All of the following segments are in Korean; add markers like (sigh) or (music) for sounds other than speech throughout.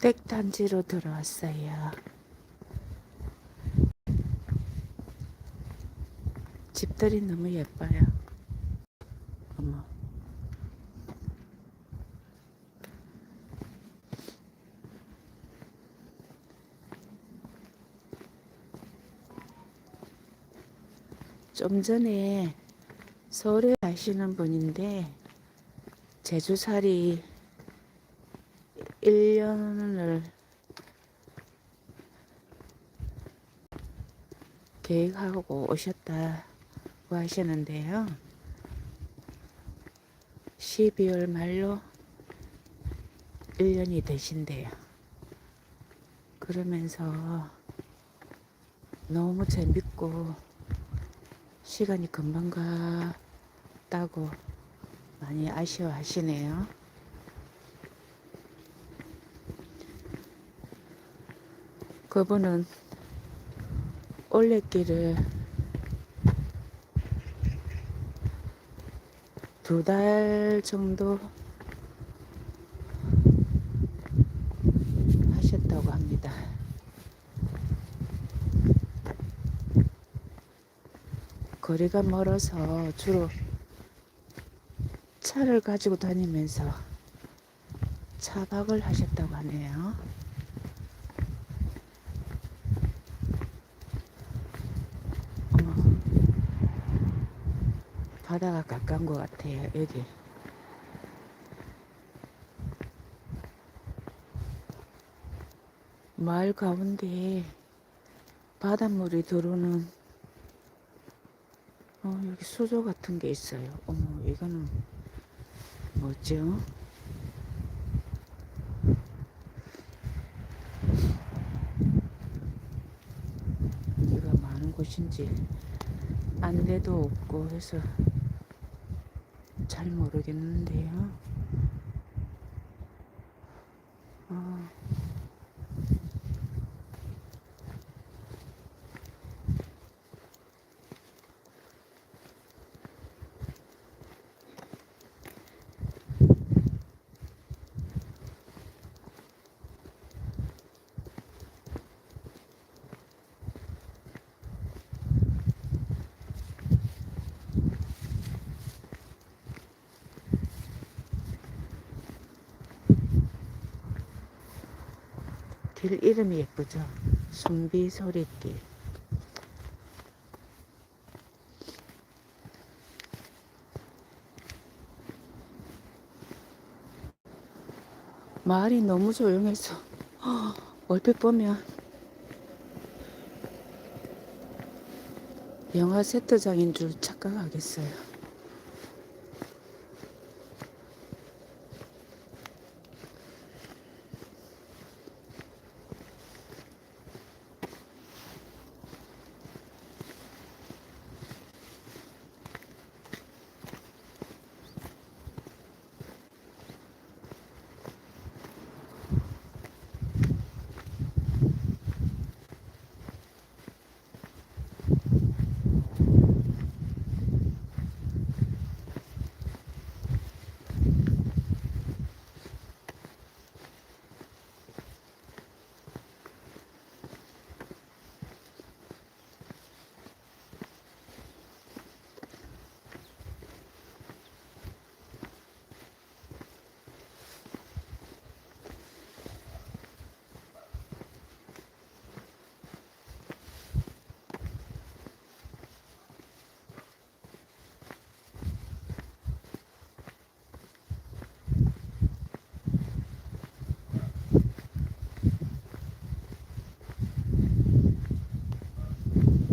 댁단지로 들어왔어요. 집들이 너무 예뻐요. 어머. 좀 전에 서울에 사시는 분인데 제주살이 1년을 계획하고 오셨다고 하시는데요. 12월 말로 1년이 되신대요. 그러면서 너무 재밌고 시간이 금방 갔다고 많이 아쉬워하시네요. 그분은 올레길을 두 달 정도 하셨다고 합니다. 거리가 멀어서 주로 차를 가지고 다니면서 차박을 하셨다고 하네요. 어머, 바다가 가까운 것 같아요, 여기. 마을 가운데 바닷물이 들어오는 어, 여기 수조 같은 게 있어요. 어머, 이거는 뭐죠? 여기가 많은 곳인지 안대도 없고 해서 잘 모르겠는데요. 길 이름이 예쁘죠? 순비 소리길. 마을이 너무 조용해서 (gasps) 얼핏 보면 영화 세트장인 줄 착각하겠어요.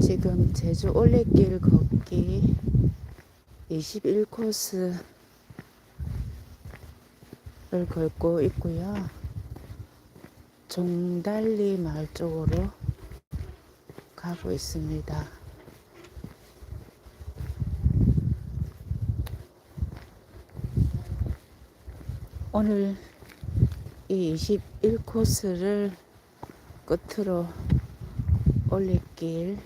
지금 제주 올레길 걷기 21코스를 걷고 있고요. 종달리 마을 쪽으로 가고 있습니다. 오늘 이 21코스를 끝으로 올레길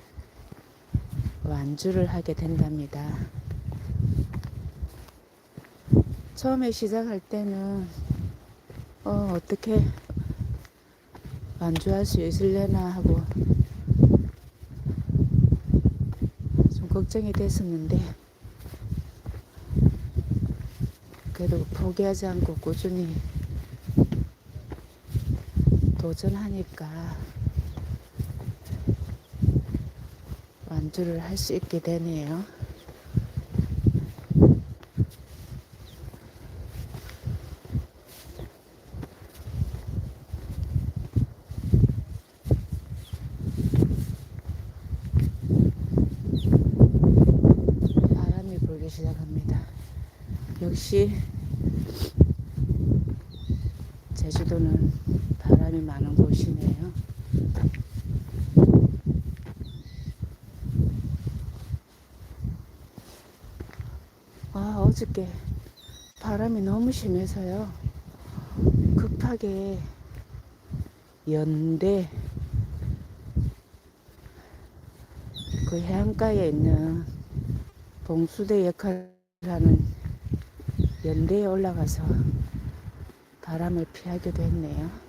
완주를 하게 된답니다. 처음에 시작할 때는 어, 어떻게 완주할 수 있을래나 하고 좀 걱정이 됐었는데 그래도 포기하지 않고 꾸준히 도전하니까 완주를 할 수 있게 되네요. 바람이 불기 시작합니다. 역시 제주도는 바람이 많은 곳이네요. 아, 어저께 바람이 너무 심해서요. 급하게 연대 그 해안가에 있는 봉수대 역할을 하는 연대에 올라가서 바람을 피하기도 했네요.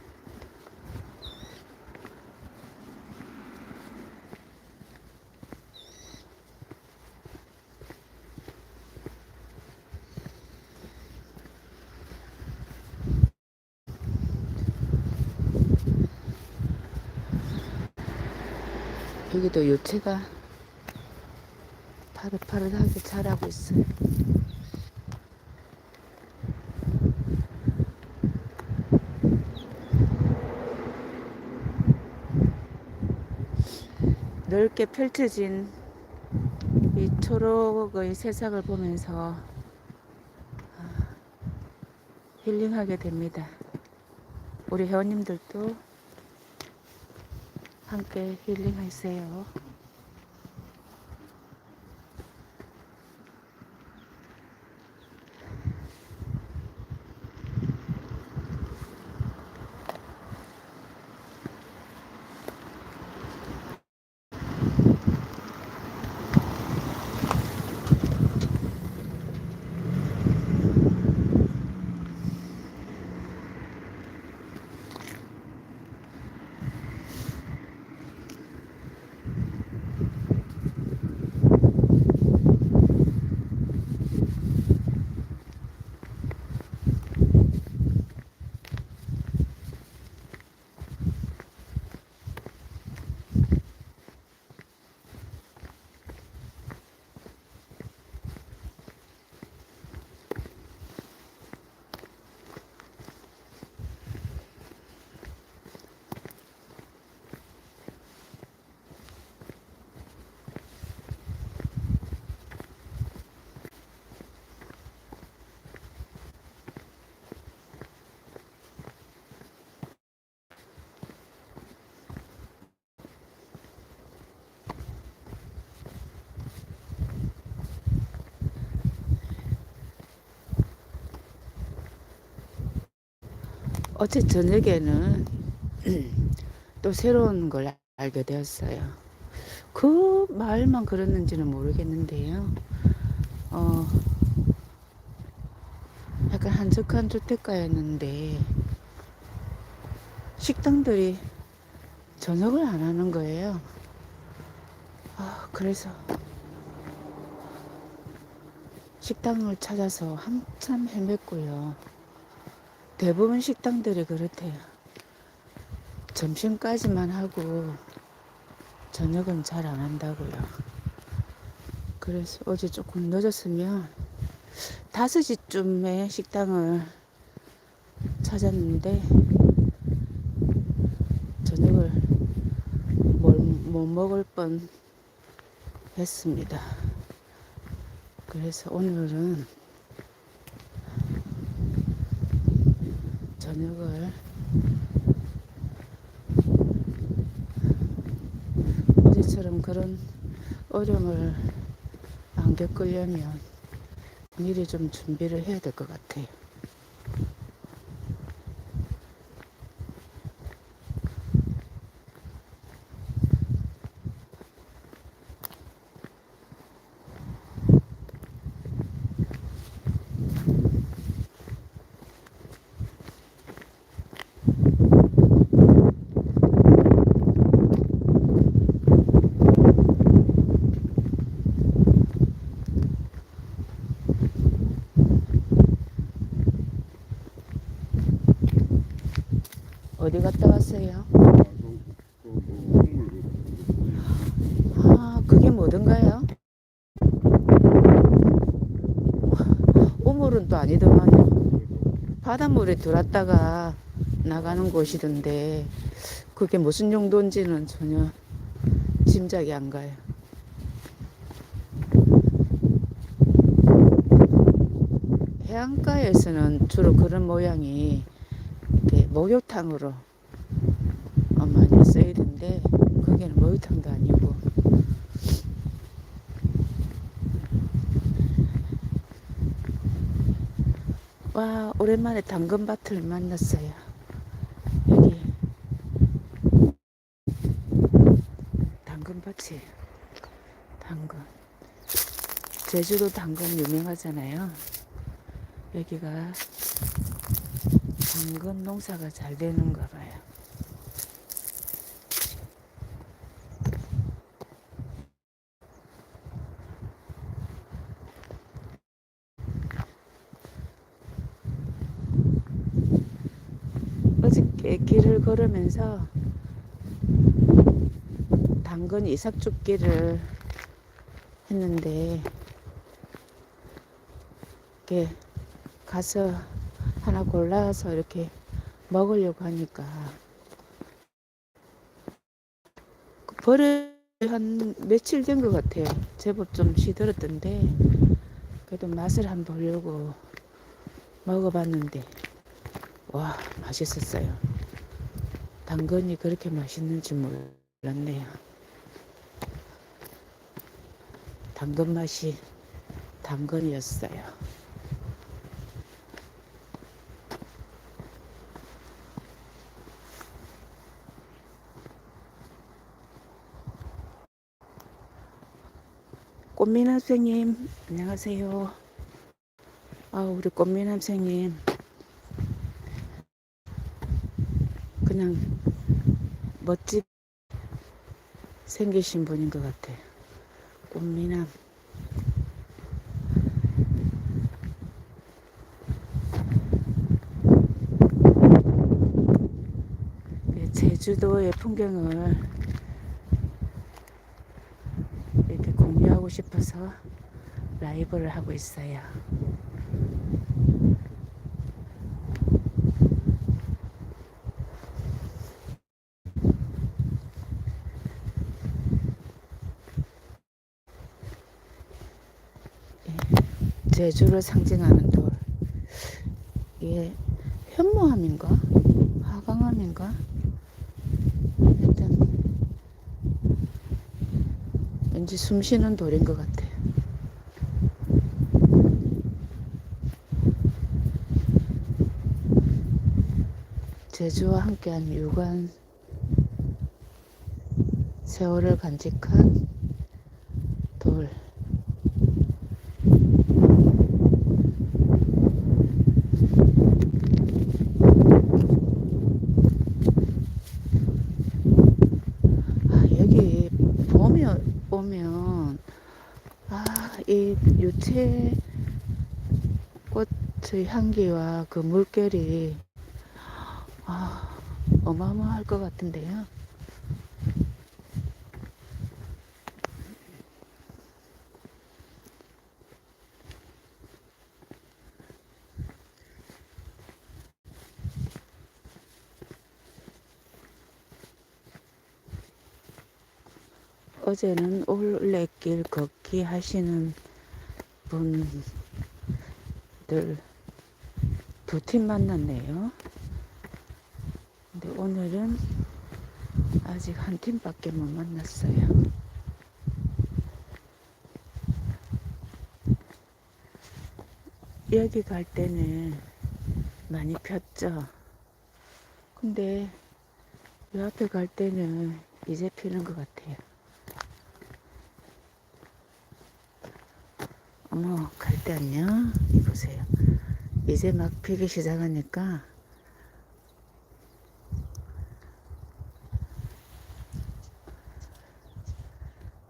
여기도 요채가 파릇파릇하게 자라고 있어요. 넓게 펼쳐진 이 초록의 세상을 보면서 아, 힐링하게 됩니다. 우리 회원님들도 함께 힐링하세요. 어제 저녁에는 또 새로운 걸 알게 되었어요. 그 마을만 그랬는지는 모르겠는데요. 어, 약간 한적한 주택가였는데 식당들이 저녁을 안 하는 거예요. 아, 그래서 식당을 찾아서 한참 헤맸고요. 대부분 식당들이 그렇대요. 점심까지만 하고 저녁은 잘 안 한다고요. 그래서 어제 조금 늦었으면 5시쯤에 식당을 찾았는데 저녁을 뭘 못 먹을 뻔 했습니다. 그래서 오늘은 저녁을 어제처럼 그런 어려움을 안 겪으려면 미리 좀 준비를 해야 될 것 같아요. 어디 갔다 왔어요? 아, 그게 뭐든가요? 우물은 또 아니더만 바닷물에 들어왔다가 나가는 곳이던데 그게 무슨 용도인지는 전혀 짐작이 안 가요. 해안가에서는 주로 그런 모양이 목욕탕으로 어, 많이 쓰이던데 거기는 목욕탕도 아니고. 와 오랜만에 당근밭을 만났어요. 여기. 당근밭이에요 당근. 제주도 당근 유명하잖아요. 여기가 당근 농사가 잘 되는가 봐요. 어저께 길을 걸으면서 당근 이삭 죽기를 했는데 이렇게 가서 하나 골라서 이렇게 먹으려고 하니까 그 버릇 한 며칠 된 것 같아요. 제법 좀 시들었던데 그래도 맛을 한번 보려고 먹어봤는데 와 맛있었어요. 당근이 그렇게 맛있는지 몰랐네요. 당근 맛이 당근이었어요. 꽃민 학생님 안녕하세요. 아 우리 꽃민 학생님 그냥 멋지 생기신 분인 것 같아. 꽃미남. 네, 제주도의 풍경을 이렇게 공유하고 싶어서 라이브를 하고 있어요. 제주를 상징하는 돌. 이게? 하강암인가? 일단 왠지 숨 쉬는 돌인 것 같아. 제주와 함께한 유관 세월을 간직한 돌. 아, 여기 보면 오면 아, 이 유채 꽃의 향기와 그 물결이 아, 어마어마할 것 같은데요. 어제는 올레길 걷기 하시는 분들 두 팀 만났네요. 근데 오늘은 아직 한 팀밖에 못 만났어요. 여기 갈 때는 많이 폈죠. 근데 이 앞에 갈 때는 이제 피는 것 같아요. 어머, 갈 때 안녕? 이보세요. 이제 막 피기 시작하니까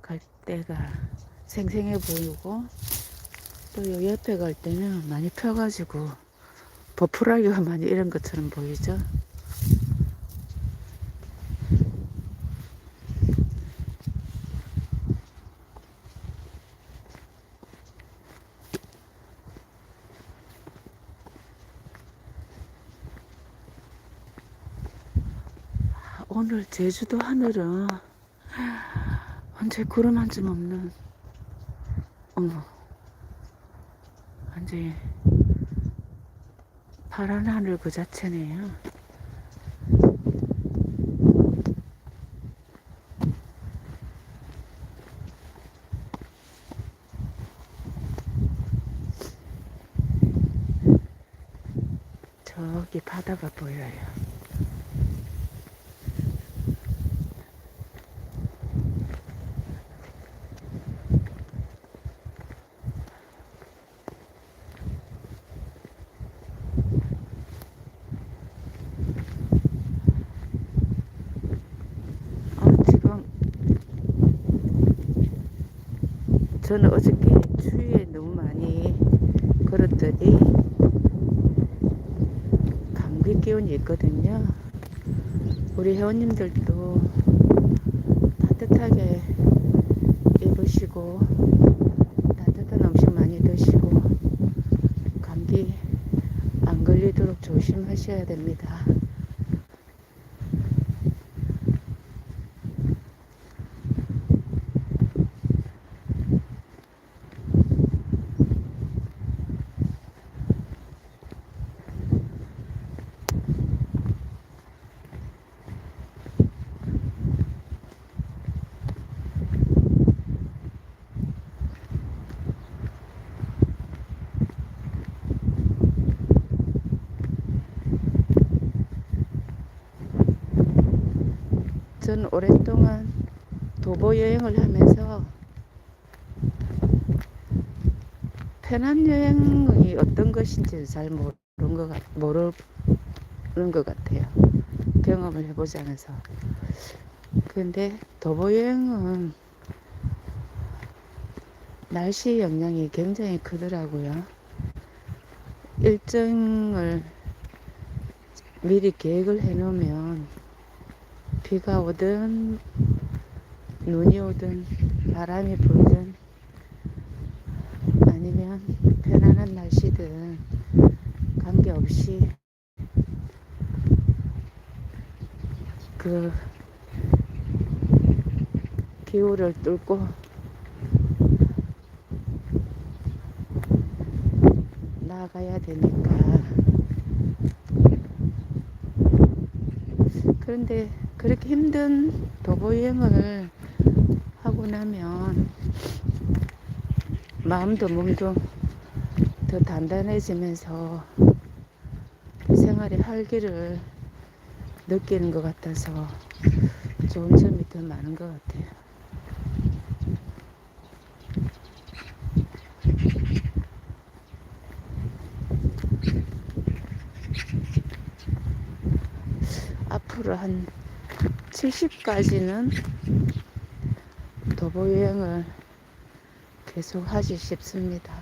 갈 때가 생생해 보이고 또 요 옆에 갈 때는 많이 펴가지고 버프라기가 (laughs) 많이 이런 것처럼 보이죠? 오늘 제주도 하늘은 완전 구름 한 점 없는 어머 완전 파란 하늘 그 자체네요. 저기 바다가 보여요. 어, 지금 저는 어저께 추위에 너무 많이 걸었더니 감기 기운이 있거든요. 우리 회원님들도 따뜻하게 입으시고 따뜻한 음식 많이 드시고 감기 안 걸리도록 조심하셔야 됩니다. 전 오랫동안 도보 여행을 하면서 편한 여행이 어떤 것인지 잘 모르는 것, 같, 모르는 것 같아요. 경험을 해보지 않아서. 근데 도보 여행은 날씨 영향이 굉장히 크더라고요. 일정을 미리 계획을 해놓으면 비가 오든 눈이 오든 바람이 불든 아니면 편안한 날씨든 관계없이 그 기후를 뚫고 나아가야 되니까. 그런데 그렇게 힘든 도보 여행을 하고 나면 마음도 몸도 더 단단해지면서 생활의 활기를 느끼는 것 같아서 좋은 점이 더 많은 것 같아요. 앞으로 한 70까지는 도보 여행을 계속 하지 싶습니다.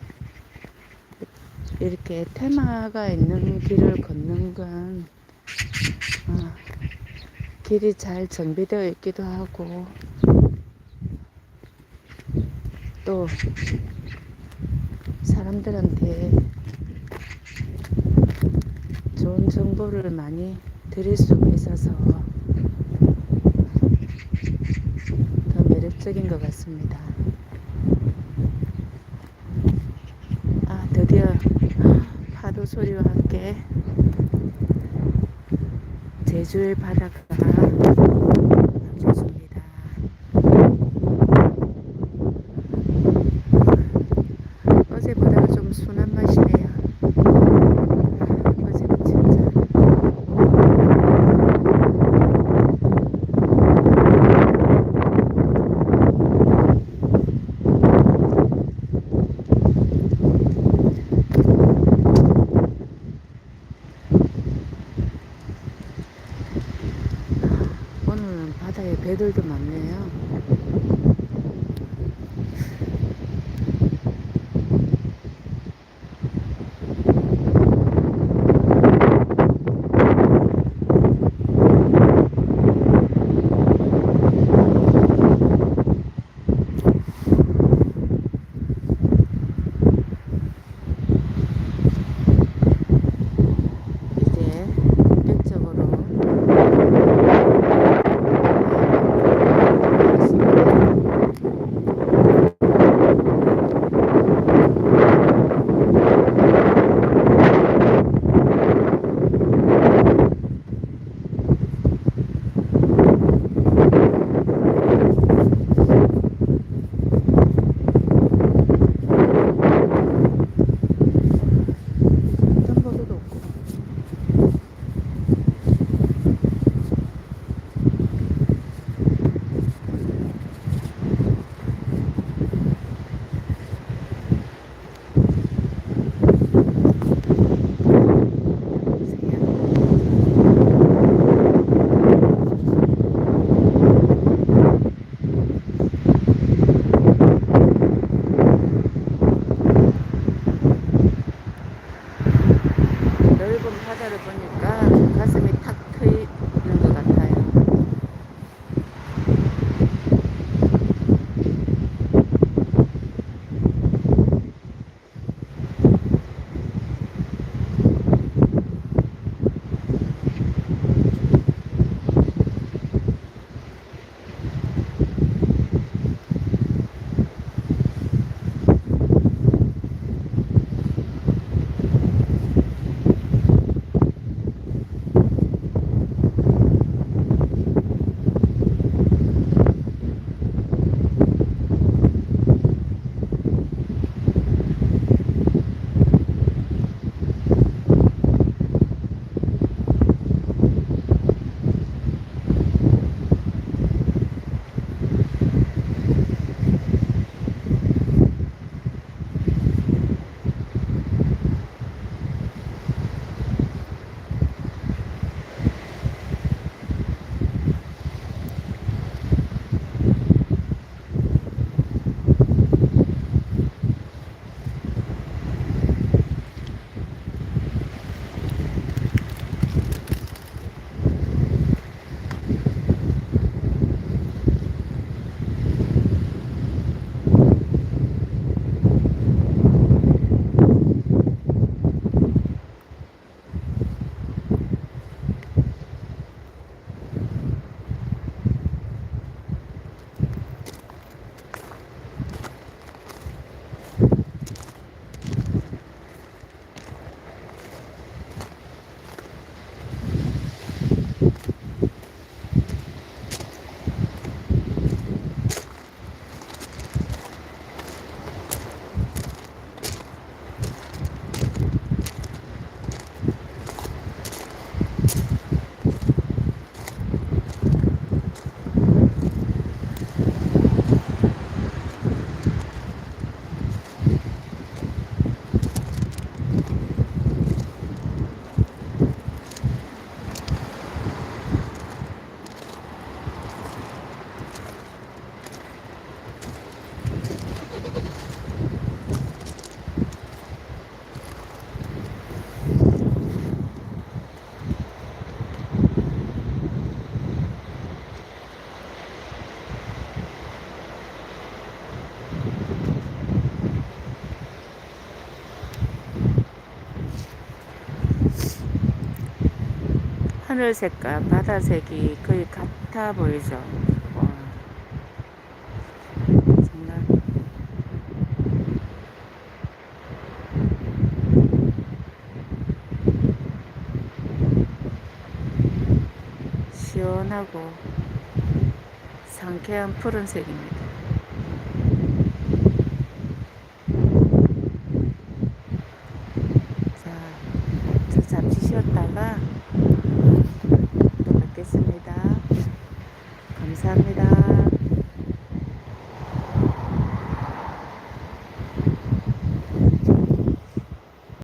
이렇게 테마가 있는 길을 걷는 건 어, 길이 잘 정비되어 있기도 하고 또 사람들한테 좋은 정보를 많이 드릴 수 있어서 더 매력적인 것 같습니다. 아, 드디어 파도 소리와 함께 제주의 바다가 하늘색과 바다색이 거의 같아 보이죠? 와. 정말 시원하고 상쾌한 푸른색입니다.